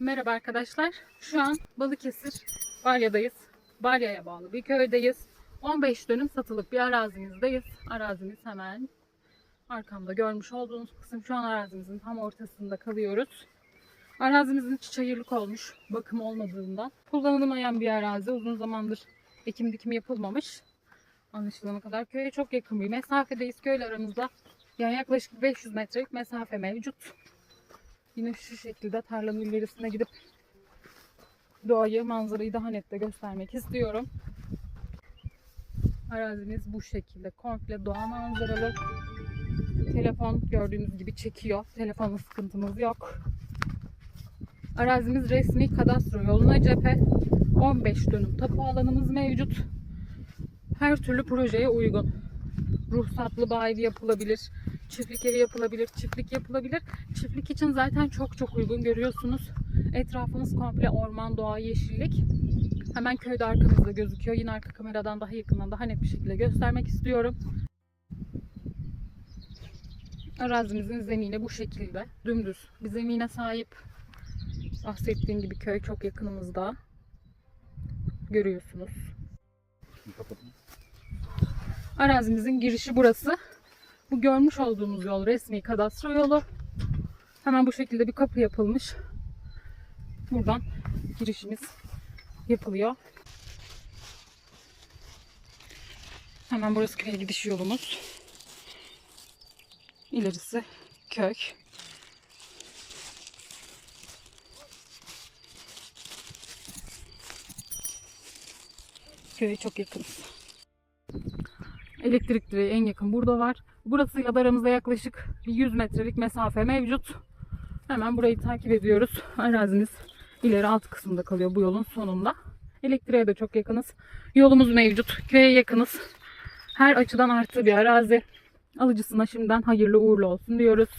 Merhaba arkadaşlar. Şu an Balıkesir Balya'dayız. Balya'ya bağlı bir köydeyiz. 15 dönüm satılık bir arazimizdeyiz. Arazimiz hemen arkamda görmüş olduğunuz kısım. Şu an arazimizin tam ortasında kalıyoruz. Arazimizin içi çayırlık olmuş. Bakım olmadığından. Kullanılmayan bir arazi. Uzun zamandır ekim dikim yapılmamış. Anlaşılana kadar köye çok yakın bir mesafedeyiz. Köyle aramızda yani yaklaşık 500 metrelik mesafe mevcut. Yine şu şekilde tarlanın ilerisine gidip doğayı, manzarayı daha net de göstermek istiyorum. Arazimiz bu şekilde. Komple doğa manzaralı. Telefon gördüğünüz gibi çekiyor. Telefonun sıkıntımız yok. Arazimiz resmi kadastro yoluna cephe. 15 dönüm tapu alanımız mevcut. Her türlü projeye uygun. Ruhsatlı bağ evi yapılabilir. Çiftlik evi yapılabilir, çiftlik yapılabilir. Çiftlik için zaten çok çok uygun görüyorsunuz. Etrafımız komple orman, doğa, yeşillik. Hemen köyde arkamızda gözüküyor. Yine arka kameradan daha yakından, daha net bir şekilde göstermek istiyorum. Arazimizin zemini bu şekilde. Dümdüz bir zemine sahip. Bahsettiğim gibi köy çok yakınımızda. Görüyorsunuz. Arazimizin girişi burası. Bu görmüş olduğunuz yol resmi kadastro yolu. Hemen bu şekilde bir kapı yapılmış. Buradan girişimiz yapılıyor. Hemen burası köye gidiş yolumuz. İlerisi köy. Köye çok yakınız. Elektrik direği en yakın burada var. Burasıyla da aramızda yaklaşık bir 100 metrelik mesafe mevcut. Hemen burayı takip ediyoruz. Arazimiz ileri alt kısımda kalıyor bu yolun sonunda. Elektriğe de çok yakınız. Yolumuz mevcut. Köye yakınız. Her açıdan artı bir arazi. Alıcısına şimdiden hayırlı uğurlu olsun diyoruz.